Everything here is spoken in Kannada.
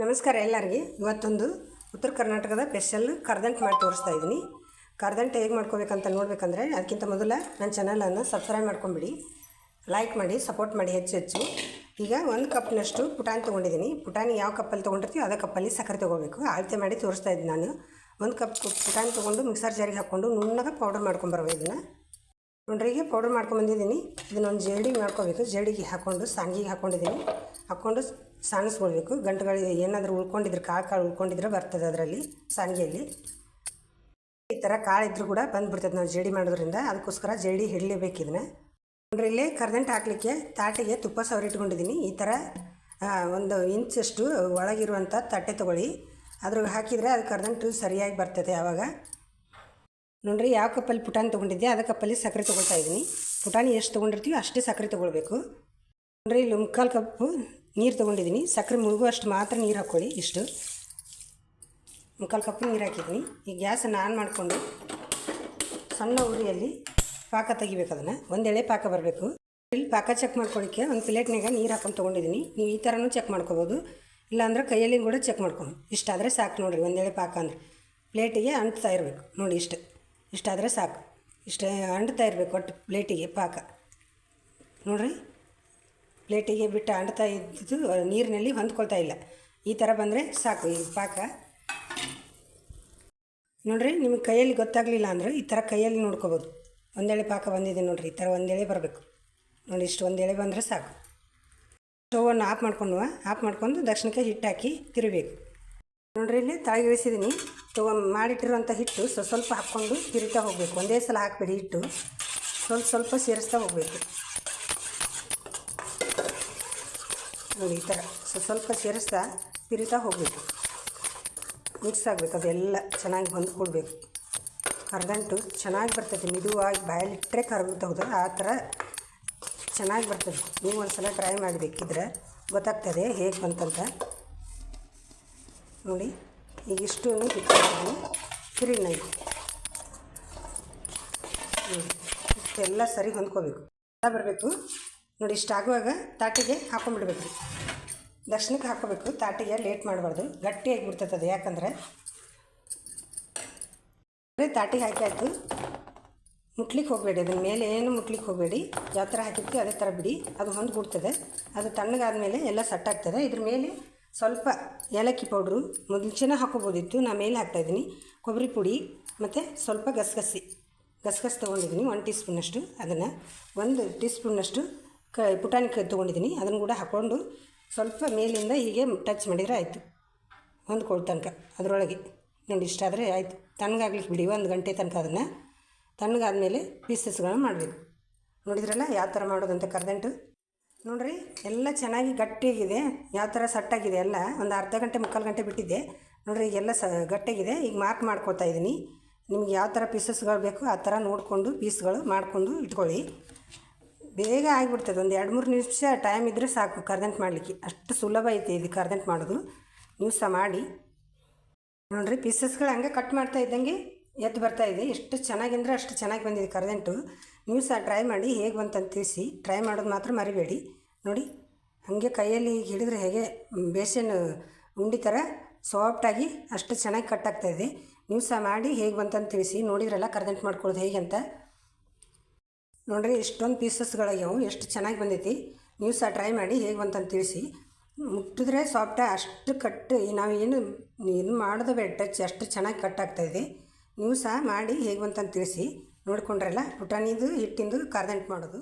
ನಮಸ್ಕಾರ ಎಲ್ಲರಿಗೆ. ಇವತ್ತೊಂದು ಉತ್ತರ ಕರ್ನಾಟಕದ ಸ್ಪೆಷಲ್ ಕರ್ದಂಟು ಮಾಡಿ ತೋರಿಸ್ತಾ ಇದ್ದೀನಿ. ಕರ್ದಂಟು ಹೇಗೆ ಮಾಡ್ಕೋಬೇಕಂತ ನೋಡಬೇಕಂದ್ರೆ ಅದಕ್ಕಿಂತ ಮೊದಲ ನನ್ನ ಚಾನಲನ್ನು ಸಬ್ಸ್ಕ್ರೈಬ್ ಮಾಡ್ಕೊಂಬಿಡಿ. ಲೈಕ್ ಮಾಡಿ ಸಪೋರ್ಟ್ ಮಾಡಿ ಹೆಚ್ಚು ಹೆಚ್ಚು. ಈಗ ಒಂದು ಕಪ್ನಷ್ಟು ಪುಟಾಣಿ ತೊಗೊಂಡಿದ್ದೀನಿ. ಪುಟಾಣಿ ಯಾವ ಕಪ್ಪಲ್ಲಿ ತೊಗೊಂಡಿರ್ತೀವಿ ಅದೇ ಕಪ್ಪಲ್ಲಿ ಸಕ್ಕರೆ ತೊಗೋಬೇಕು. ಅಳತೆ ಮಾಡಿ ತೋರಿಸ್ತಾ ಇದ್ದೀನಿ ನಾನು. ಒಂದು ಕಪ್ ಪುಟಾಣಿ ತೊಗೊಂಡು ಮಿಕ್ಸರ್ ಜಾರಿಗೆ ಹಾಕ್ಕೊಂಡು ನುಣ್ಣಗೆ ಪೌಡರ್ ಮಾಡ್ಕೊಂಬರೋ ಇದನ್ನು. ನೋಡ್ರಿ ಈಗ ಪೌಡರ್ ಮಾಡ್ಕೊಂಬಂದಿದ್ದೀನಿ ಇದನ್ನೊಂದು ಜೇಡಿಗೆ ಮಾಡ್ಕೋಬೇಕು. ಜೇಡಿಗೆ ಹಾಕ್ಕೊಂಡು ಸಾಂಗಿಗೆ ಹಾಕ್ಕೊಂಡಿದ್ದೀನಿ ಹಾಕ್ಕೊಂಡು ಸಾಣಿಸ್ಕೊಳ್ಬೇಕು ಗಂಟುಗಳು ಏನಾದರೂ ಉಳ್ಕೊಂಡಿದ್ರೆ ಕಾಳು ಕಾಳು ಉಳ್ಕೊಂಡಿದ್ರೆ ಬರ್ತದೆ ಅದರಲ್ಲಿ ಸಾಂಗಿಯಲ್ಲಿ ಈ ಥರ ಕಾಳು ಇದ್ರೂ ಕೂಡ ಬಂದುಬಿಡ್ತದೆ ನಾವು ಜೇಡಿ ಮಾಡೋದ್ರಿಂದ. ಅದಕ್ಕೋಸ್ಕರ ಜೇಡಿ ಹಿಡಲೇಬೇಕು ಇದನ್ನ. ಇಲ್ಲಿ ಕರ್ದಂಟು ಹಾಕಲಿಕ್ಕೆ ತಾಟಿಗೆ ತುಪ್ಪ ಸವರಿ ಇಟ್ಕೊಂಡಿದ್ದೀನಿ. ಈ ಥರ ಒಂದು ಇಂಚಷ್ಟು ಒಳಗಿರುವಂಥ ತಟ್ಟೆ ತೊಗೊಳ್ಳಿ. ಅದ್ರಾಗ ಹಾಕಿದರೆ ಅದು ಕರ್ದಂಟು ಸರಿಯಾಗಿ ಬರ್ತದೆ ಆವಾಗ. ನೋಡ್ರಿ, ಯಾವ ಕಪ್ಪಲ್ಲಿ ಪುಟಾಣಿ ತೊಗೊಂಡಿದ್ದೆ ಅದು ಕಪ್ಪಲ್ಲಿ ಸಕ್ಕರೆ ತೊಗೊಳ್ತಾ ಇದ್ದೀನಿ. ಪುಟಾಣಿ ಎಷ್ಟು ತೊಗೊಂಡಿರ್ತೀವಿ ಅಷ್ಟೇ ಸಕ್ಕರೆ ತೊಗೊಳ್ಬೇಕು. ನೋಡ್ರಿ, ಇಲ್ಲಿ ಮುಕ್ಕಾಲು ಕಪ್ಪು ನೀರು ತೊಗೊಂಡಿದ್ದೀನಿ. ಸಕ್ಕರೆ ಮುಳುಗುವಷ್ಟು ಮಾತ್ರ ನೀರು ಹಾಕ್ಕೊಳ್ಳಿ ಇಷ್ಟು. ಮುಕ್ಕಾಲು ಕಪ್ಪು ನೀರು ಹಾಕಿದ್ದೀನಿ. ಈ ಗ್ಯಾಸನ್ನು ಆನ್ ಮಾಡಿಕೊಂಡು ಸಣ್ಣ ಉರಿಯಲ್ಲಿ ಪಾಕ ತೆಗಿಬೇಕು ಅದನ್ನು. ಒಂದೆಳೆ ಪಾಕ ಬರಬೇಕು. ಇಲ್ಲಿ ಪಾಕ ಚೆಕ್ ಮಾಡ್ಕೊಳ್ಳಿಕ್ಕೆ ಒಂದು ಪ್ಲೇಟ್ನಾಗ ನೀರು ಹಾಕೊಂಡು ತೊಗೊಂಡಿದ್ದೀನಿ. ನೀವು ಈ ಥರನೂ ಚೆಕ್ ಮಾಡ್ಕೋಬೋದು. ಇಲ್ಲಾಂದ್ರೆ ಕೈಯಲ್ಲಿ ಕೂಡ ಚೆಕ್ ಮಾಡ್ಕೊಂಡು ಇಷ್ಟಾದರೆ ಸಾಕು ನೋಡಿರಿ, ಒಂದು ಎಳೆ ಪಾಕ ಅಂದರೆ. ಪ್ಲೇಟಿಗೆ ಅಂಟ್ತಾ ಇರಬೇಕು. ನೋಡಿ ಇಷ್ಟು. ಇಷ್ಟಾದರೆ ಸಾಕು. ಇಷ್ಟು ಅಂಟ್ತಾ ಇರಬೇಕು ಒಟ್ಟು ಪ್ಲೇಟಿಗೆ ಪಾಕ. ನೋಡ್ರಿ? ಪ್ಲೇಟಿಗೆ ಬಿಟ್ಟು ಅಂಡ್ತಾ ಇದ್ದು ನೀರಿನಲ್ಲಿ ಹೊಂದ್ಕೊಳ್ತಾ ಇಲ್ಲ. ಈ ಥರ ಬಂದರೆ ಸಾಕು ಈ ಪಾಕ. ನೋಡ್ರಿ, ನಿಮಗೆ ಕೈಯಲ್ಲಿ ಗೊತ್ತಾಗಲಿಲ್ಲ ಅಂದರೆ ಈ ಥರ ಕೈಯಲ್ಲಿ ನೋಡ್ಕೋಬೋದು. ಒಂದೆಳೆ ಪಾಕ ಬಂದಿದೆ ನೋಡಿರಿ, ಈ ಥರ ಒಂದೆಳೆ ಬರಬೇಕು. ನೋಡಿ, ಇಷ್ಟು ಒಂದೆಳೆ ಬಂದರೆ ಸಾಕು. ಸ್ಟೋವನ್ನು ಆಫ್ ಮಾಡ್ಕೊಂಡು ಆಫ್ ಮಾಡ್ಕೊಂಡು ದಕ್ಷಿಣಕ್ಕೆ ಹಿಟ್ಟು ಹಾಕಿ ತಿರುಬೇಕು ನೋಡ್ರಿ, ಇಲ್ಲಿ ತಳಗಿಳಿಸಿದ್ದೀನಿ ಸ್ಟವ್ ಮಾಡಿಟ್ಟಿರುವಂಥ ಹಿಟ್ಟು ಸ್ವಲ್ಪ ಸ್ವಲ್ಪ ಹಾಕ್ಕೊಂಡು ತಿರುತ್ತಾ ಹೋಗಬೇಕು. ಒಂದೇ ಸಲ ಹಾಕಬೇಡಿ ಹಿಟ್ಟು. ಸ್ವಲ್ಪ ಸ್ವಲ್ಪ ಸೇರಿಸ್ತಾ ಹೋಗಬೇಕು. ನೋಡಿ, ಈ ಥರ ಸ್ವಲ್ಪ ಸ್ವಲ್ಪ ಸೇರಿಸ್ತಾ ಸಿರಿತಾ ಹೋಗಬೇಕು. ಮಿಕ್ಸ್ ಆಗಬೇಕು, ಅದೆಲ್ಲ ಚೆನ್ನಾಗಿ ಹೊಂದ್ಕೊಳ್ಬೇಕು ಅರ್ಧಂಟು ಚೆನ್ನಾಗಿ ಬರ್ತದೆ, ಮಿದುವಾಗಿ ಬಾಯಲ್ಲಿಟ್ಟರೆ ಕರಗುತ್ತೆ ಹೋದ್ರೆ ಆ ಥರ ಚೆನ್ನಾಗಿ ಬರ್ತದೆ. ನೀವು ಒಂದು ಸಲ ಟ್ರೈ ಮಾಡಬೇಕಿದ್ರೆ ಗೊತ್ತಾಗ್ತದೆ ಹೇಗೆ ಬಂತಂತ. ನೋಡಿ, ಈಗ ಇಷ್ಟು ಇಟ್ಕೊಂಡು ತಿರುಗಿ ನೋಡಿ. ಇಷ್ಟೆಲ್ಲ ಸರಿ ಹೊಂದ್ಕೋಬೇಕು. ಬರಬೇಕು. ನೋಡಿ, ಇಷ್ಟು ಆಗುವಾಗ ತಾಟಿಗೆ ಹಾಕೊಂಡ್ಬಿಡ್ಬೇಕು ರೀ. ದರ್ಶನಕ್ಕೆ ಹಾಕೋಬೇಕು. ತಾಟಿಗೆ ಲೇಟ್ ಮಾಡಬಾರ್ದು. ಗಟ್ಟಿಯಾಗಿ ಬಿಡ್ತದೆ ಅದು. ಯಾಕಂದರೆ ತಾಟಿಗೆ ಹಾಕಿ ಮುಟ್ಲಿಕ್ಕೆ ಹೋಗಬೇಡಿ. ಅದನ್ನ ಮೇಲೆ ಏನು ಮುಟ್ಲಿಕ್ಕೆ ಹೋಗಬೇಡಿ. ಯಾವ ಥರ ಹಾಕಿರ್ತೀವಿ ಅದೇ ಥರ ಬಿಡಿ. ಅದು ಹೊಂದು ಅದು ತಣ್ಣಗಾದ್ಮೇಲೆ ಎಲ್ಲ ಸಟ್ಟಾಗ್ತದೆ. ಇದ್ರ ಮೇಲೆ ಸ್ವಲ್ಪ ಏಲಕ್ಕಿ ಪೌಡ್ರು, ಮುಂಚೆನೇ ಹಾಕೋಬೋದಿತ್ತು. ನಾನು ಮೇಲೆ ಹಾಕ್ತಾಯಿದ್ದೀನಿ ಕೊಬ್ಬರಿ ಪುಡಿ ಮತ್ತು ಸ್ವಲ್ಪ ಗಸಗಸಿ. ಗಸಗಸೆ ತೊಗೊಂಡಿದ್ದೀನಿ. ಒನ್ ಟೀ ಸ್ಪೂನಷ್ಟು ಅದನ್ನು ಒಂದು ಟೀ ಸ್ಪೂನಷ್ಟು ಕ ಪುಟಾಣಿ ತೊಗೊಂಡಿದ್ದೀನಿ. ಅದನ್ನು ಕೂಡ ಹಾಕ್ಕೊಂಡು ಸ್ವಲ್ಪ ಮೇಲಿಂದ ಹೀಗೆ ಟಚ್ ಮಾಡಿದರೆ ಆಯಿತು. ಹೊಂದ್ಕೊಳ್ಳೋ ತನಕ ಅದರೊಳಗೆ. ನೋಡಿ ಇಷ್ಟಾದರೆ ಆಯಿತು. ತಣ್ಣಗಾಗ್ಲಿಕ್ಕೆ ಬಿಡಿ, ಒಂದು ಗಂಟೆ ತನಕ ಅದನ್ನು ತಣ್ಣಗಾದ್ಮೇಲೆ ಪೀಸಸ್ಗಳನ್ನ ಮಾಡಬೇಕು. ನೋಡಿದ್ರಲ್ಲ, ಯಾವ ಥರ ಮಾಡೋದಂತ ಕರ್ದಂಟು. ನೋಡಿರಿ, ಎಲ್ಲ ಚೆನ್ನಾಗಿ ಗಟ್ಟಿಯಾಗಿದೆ. ಯಾವ ಥರ ಸಟ್ಟಾಗಿದೆ ಎಲ್ಲ. ಒಂದು ಅರ್ಧ ಗಂಟೆ, ಮುಕ್ಕಾಲು ಗಂಟೆ ಬಿಟ್ಟಿದ್ದೆ. ನೋಡಿರಿ ಈಗೆಲ್ಲ ಸ ಗಟ್ಟಿಯಾಗಿದೆ. ಈಗ ಮಾರ್ಕ್ ಮಾಡ್ಕೊತಾ ಇದ್ದೀನಿ. ನಿಮ್ಗೆ ಯಾವ ಥರ ಪೀಸಸ್ಗಳು ಬೇಕು, ಆ ಥರ ನೋಡಿಕೊಂಡು, ಪೀಸ್ಗಳು ಮಾಡಿಕೊಂಡು ಇಟ್ಕೊಳ್ಳಿ. ಬೇಗ ಆಗಿಬಿಡ್ತದೆ. ಒಂದು ಎರಡು ಮೂರು ನಿಮಿಷ ಟೈಮ್ ಇದ್ದರೆ ಸಾಕು ಕರ್ದಂಟ್ ಮಾಡಲಿಕ್ಕೆ. ಅಷ್ಟು ಸುಲಭ ಐತೆ ಇದು ಕರ್ದಂಟ್ ಮಾಡೋದು. ನೀವು ಸಹ ಮಾಡಿ. ನೋಡಿರಿ ಪೀಸಸ್ಗಳು ಹಂಗೆ ಕಟ್ ಮಾಡ್ತಾ ಇದ್ದಂಗೆ ಎದ್ದು ಬರ್ತಾ ಇದೆ. ಎಷ್ಟು ಚೆನ್ನಾಗಿಂದ್ರೆ ಅಷ್ಟು ಚೆನ್ನಾಗಿ ಬಂದಿದೆ ಕರ್ದಂಟು ನೀವು ಸಹ ಟ್ರೈ ಮಾಡಿ ಹೇಗೆ ಬಂತಂತ ತಿಳಿಸಿ. ಟ್ರೈ ಮಾಡೋದು ಮಾತ್ರ ಮರಿಬೇಡಿ. ನೋಡಿ, ಹಾಗೆ ಕೈಯಲ್ಲಿ ಹಿಡಿದ್ರೆ ಹೇಗೆ ಬೇಸನ್ ಉಂಡಿ ಥರ ಸಾಫ್ಟಾಗಿ ಅಷ್ಟು ಚೆನ್ನಾಗಿ ಕಟ್ ಆಗ್ತಾ ಇದೆ. ನೀವು ಸಹ ಮಾಡಿ ಹೇಗೆ ಬಂತಂತ ತಿಳಿಸಿ. ನೋಡಿದ್ರಲ್ಲ ಕರ್ದಂಟ್ ಮಾಡ್ಕೊಳ್ಳೋದು ಹೇಗೆ ಅಂತ. ನೋಡ್ರಿ ಇಷ್ಟೊಂದು ಪೀಸಸ್ಗಳಾಗ್ಯಾವು ಎಷ್ಟು ಚೆನ್ನಾಗಿ ಬಂದೈತಿ. ನೀವು ಸಹ ಟ್ರೈ ಮಾಡಿ ಹೇಗೆ ಬಂತಂತ ತಿಳಿಸಿ. ಮುಟ್ಟಿದ್ರೆ ಸಾಫ್ಟ ಅಷ್ಟು ಕಟ್ ನಾವು ಏನು ಇದು ಮಾಡೋದು ಬೇಡ ಟಚ್ ಅಷ್ಟು ಚೆನ್ನಾಗಿ ಕಟ್ ಇದೆ. ನೀವು ಸಹ ಮಾಡಿ ಹೇಗೆ ಬಂತಂತ ತಿಳಿಸಿ. ನೋಡ್ಕೊಂಡ್ರಲ್ಲ, ಪುಟಾಣಿದು, ಹಿಟ್ಟಿಂದು, ಕರ್ದಂಟು ಮಾಡೋದು.